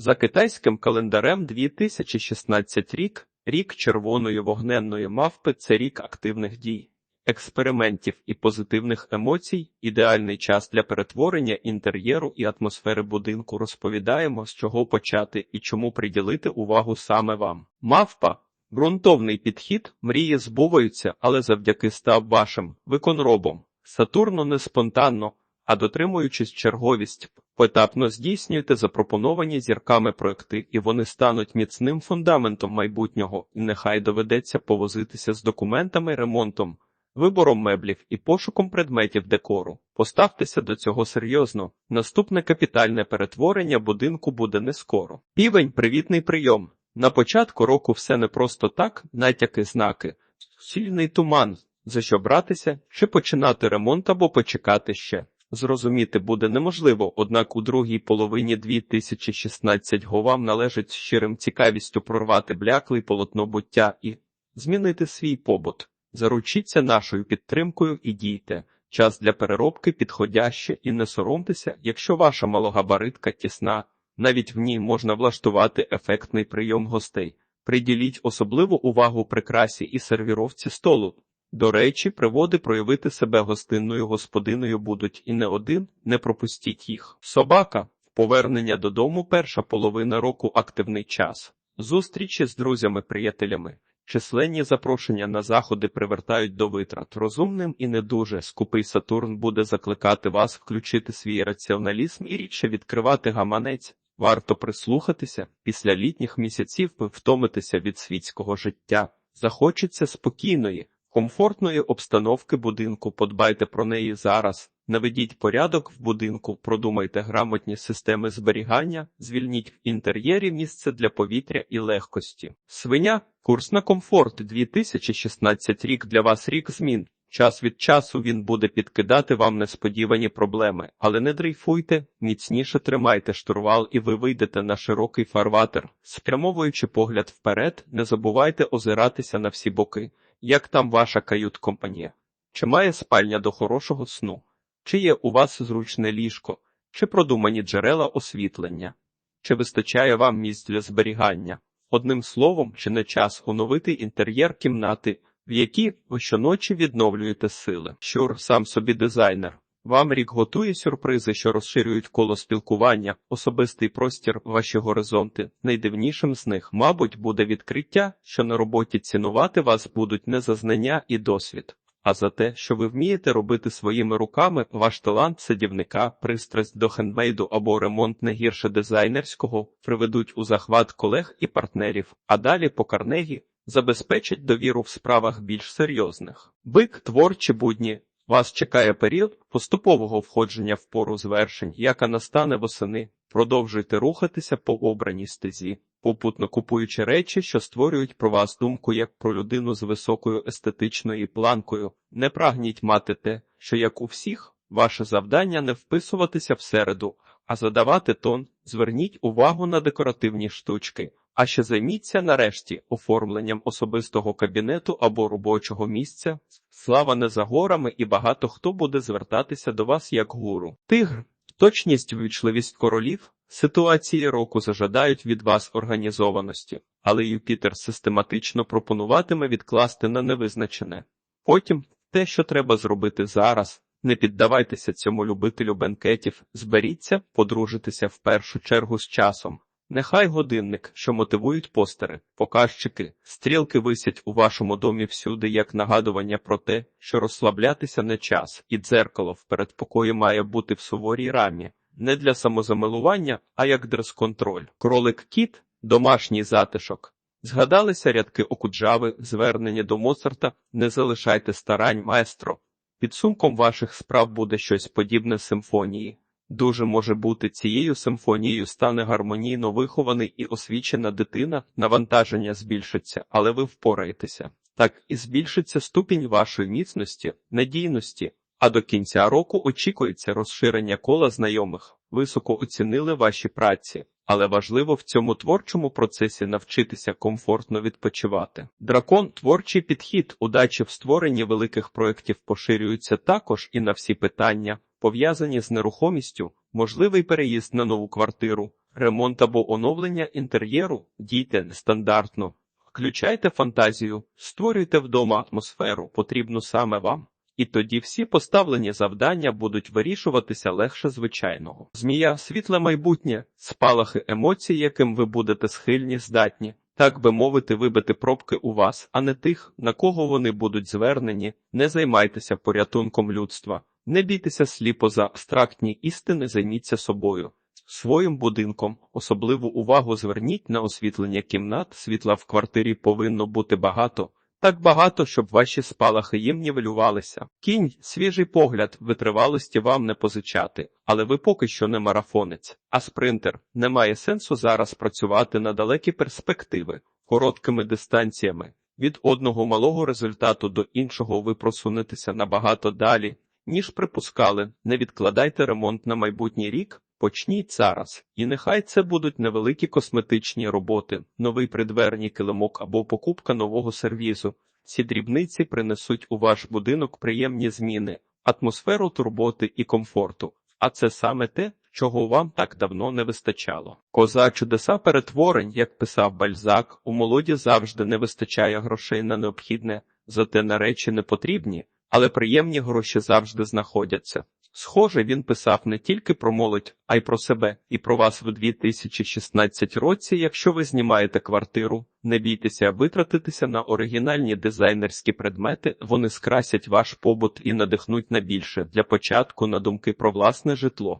За китайським календарем 2016 рік, рік червоної вогненної мавпи це рік активних дій, експериментів і позитивних емоцій, ідеальний час для перетворення інтер'єру і атмосфери будинку. Розповідаємо, з чого почати і чому приділити увагу саме вам. Мавпа ґрунтовний підхід, мрії збуваються, але завдяки став вашим виконробом. Сатурну не спонтанно, а дотримуючись черговість, поетапно здійснюйте запропоновані зірками проекти, і вони стануть міцним фундаментом майбутнього, і нехай доведеться повозитися з документами, ремонтом, вибором меблів і пошуком предметів декору. Поставтеся до цього серйозно. Наступне капітальне перетворення будинку буде не скоро. Півень привітний прийом. На початку року все не просто так, натяки, знаки, сильний туман, за що братися, чи починати ремонт або почекати ще. Зрозуміти буде неможливо, однак у другій половині 2016 го вам належить з щирим цікавістю прорвати бляклий полотно буття і змінити свій побут. Заручіться нашою підтримкою і дійте. Час для переробки підходяще і не соромтеся, якщо ваша малогабаритка тісна, навіть в ній можна влаштувати ефектний прийом гостей. Приділіть особливу увагу прикрасі і сервіровці столу. До речі, приводи проявити себе гостинною господиною будуть і не один, не пропустіть їх. Собака, повернення додому, перша половина року активний час. Зустрічі з друзями-приятелями. Численні запрошення на заходи привертають до витрат. Розумним і не дуже скупий Сатурн буде закликати вас включити свій раціоналізм і рідше відкривати гаманець. Варто прислухатися після літніх місяців ви втомитеся від світського життя. Захочеться спокійної, комфортної обстановки будинку. Подбайте про неї зараз. Наведіть порядок в будинку, продумайте грамотні системи зберігання, звільніть в інтер'єрі місце для повітря і легкості. Свиня, курс на комфорт 2016 рік для вас рік змін. Час від часу він буде підкидати вам несподівані проблеми, але не дрейфуйте, міцніше тримайте штурвал і ви вийдете на широкий фарватер. Спрямовуючи погляд вперед, не забувайте озиратися на всі боки, як там ваша кают-компанія. Чи має спальня до хорошого сну? Чи є у вас зручне ліжко, чи продумані джерела освітлення, чи вистачає вам місць для зберігання? Одним словом, чи не час оновити інтер'єр кімнати, в якій ви щоночі відновлюєте сили? Щур сам собі дизайнер. Вам рік готує сюрпризи, що розширюють коло спілкування, особистий простір, ваші горизонти. Найдивнішим з них, мабуть, буде відкриття, що на роботі цінувати вас будуть не за знання і досвід, а за те, що ви вмієте робити своїми руками ваш талант садівника, пристрасть до хендмейду або ремонт не гірше дизайнерського, приведуть у захват колег і партнерів, а далі по карнегі забезпечать довіру в справах більш серйозних. Бик творчі будні. Вас чекає період поступового входження в пору звершень, яка настане восени. Продовжуйте рухатися по обраній стезі, попутно купуючи речі, що створюють про вас думку як про людину з високою естетичною планкою. Не прагніть мати те, що як у всіх, ваше завдання не вписуватися всереду, а задавати тон. Зверніть увагу на декоративні штучки. А ще займіться нарешті оформленням особистого кабінету або робочого місця. Слава не за горами, і багато хто буде звертатися до вас як гуру. Тигр, точність, ввічливість королів. Ситуації року зажадають від вас організованості, але Юпітер систематично пропонуватиме відкласти на невизначене. Потім те, що треба зробити зараз. Не піддавайтеся цьому любителю бенкетів, зберіться, подружитися в першу чергу з часом. Нехай годинник, що мотивують постери, показчики, стрілки висять у вашому домі всюди як нагадування про те, що розслаблятися не час, і дзеркало в передпокої має бути в суворій рамі, не для самозамилування, а як дрес-контроль. Кролик кіт, домашній затишок. Згадалися рядки окуджави, звернення до Моцарта, не залишайте старань, маестро. Підсумком ваших справ буде щось подібне симфонії. Дуже може бути цією симфонією стане гармонійно вихований і освічена дитина, навантаження збільшиться, але ви впораєтеся. Так і збільшиться ступінь вашої міцності, надійності, а до кінця року очікується розширення кола знайомих. Високо оцінили ваші праці, але важливо в цьому творчому процесі навчитися комфортно відпочивати. Дракон творчий підхід, удачі в створенні великих проєктів поширюються також і на всі питання пов'язані з нерухомістю, можливий переїзд на нову квартиру, ремонт або оновлення інтер'єру, дійте нестандартно. Включайте фантазію, створюйте вдома атмосферу, потрібну саме вам. І тоді всі поставлені завдання будуть вирішуватися легше звичайного. Змія світле майбутнє, спалахи емоцій, яким ви будете схильні, здатні, так би мовити, вибити пробки у вас, а не тих, на кого вони будуть звернені. Не займайтеся порятунком людства, не бійтеся сліпо за абстрактні істини, займіться собою. Своїм будинком особливу увагу зверніть на освітлення кімнат, світла в квартирі повинно бути багато, так багато, щоб ваші спалахи їм нівелювалися. Кінь, свіжий погляд, витривалості вам не позичати, але ви поки що не марафонець, а спринтер. Немає сенсу зараз працювати на далекі перспективи, короткими дистанціями. Від одного малого результату до іншого ви просунетеся набагато далі, ніж припускали. Не відкладайте ремонт на майбутній рік. Почніть зараз, і нехай це будуть невеликі косметичні роботи, новий придверній килимок або покупка нового сервізу. Ці дрібниці принесуть у ваш будинок приємні зміни, атмосферу турботи і комфорту. А це саме те, чого вам так давно не вистачало. Коза чудеса перетворень, як писав Бальзак, у молоді завжди не вистачає грошей на необхідне, зате на речі не потрібні, але приємні гроші завжди знаходяться. Схоже, він писав не тільки про молодь, а й про себе і про вас в 2016 році. Якщо ви знімаєте квартиру, не бійтеся витратитися на оригінальні дизайнерські предмети, вони скрасять ваш побут і надихнуть на більше для початку на думки про власне житло.